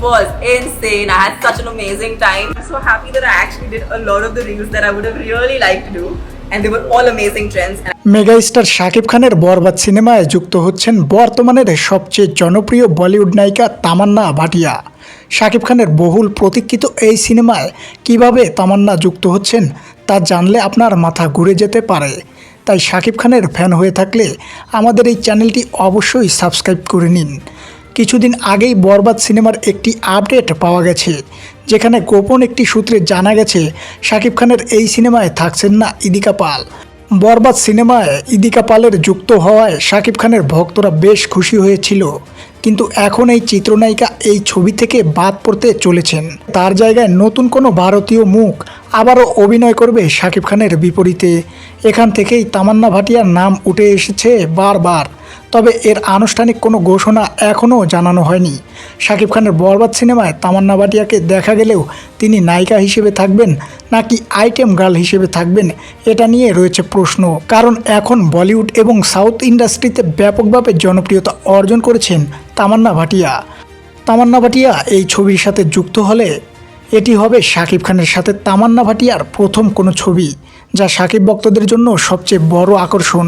was insane. I had such an amazing time. I'm so happy that I actually did a lot of the reels that I would have really liked to do. And they were all amazing trends. Megastar Shakib খানের বরবাদ সিনেমায় যুক্ত হচ্ছেন বর্তমানের সবচেয়ে জনপ্রিয় বলিউড নায়িকা তামান্না ভাটিয়া শাকিব খানের বহুল প্রতীক্ষিত এই সিনেমায় কীভাবে তামান্না যুক্ত হচ্ছেন তা জানলে আপনার মাথা ঘুরে যেতে পারে তাই শাকিব খানের ফ্যান হয়ে থাকলে আমাদের এই চ্যানেলটি অবশ্যই সাবস্ক্রাইব করে নিন কিছুদিন আগেই বরবাদ সিনেমার একটি আপডেট পাওয়া গেছে, যেখানে গোপন একটি সূত্রে জানা গেছে, শাকিব খানের এই সিনেমায় থাকছেন না ইদিকা পাল। বরবাদ সিনেমায় ইদিকা পালের যুক্ত হওয়ায় শাকিব খানের ভক্তরা বেশ খুশি হয়েছিল, কিন্তু এখন এই চিত্রনায়িকা এই ছবি থেকে বাদ পড়তে চলেছেন। তার জায়গায় নতুন কোনো ভারতীয় মুখ আবারও অভিনয় করবে শাকিব খানের বিপরীতে। এখান থেকেই তামান্না ভাটিয়ার নাম উঠে এসেছে বারবার। তবে এর আনুষ্ঠানিক কোনো ঘোষণা এখনও জানানো হয়নি। শাকিব খানের বরবাদ সিনেমায় তামান্না ভাটিয়াকে দেখা গেলেও তিনি নায়িকা হিসেবে থাকবেন নাকি আইটেম গার্ল হিসেবে থাকবেন এটা নিয়ে রয়েছে প্রশ্ন। কারণ এখন বলিউড এবং সাউথ ইন্ডাস্ট্রিতে ব্যাপকভাবে জনপ্রিয়তা অর্জন করেছেন তামান্না ভাটিয়া। তামান্না ভাটিয়া এই ছবির সাথে যুক্ত হলে এটি হবে শাকিব খানের সাথে তামান্না ভাটিয়ার প্রথম কোনো ছবি, যা শাকিব ভক্তদের জন্য সবচেয়ে বড় আকর্ষণ।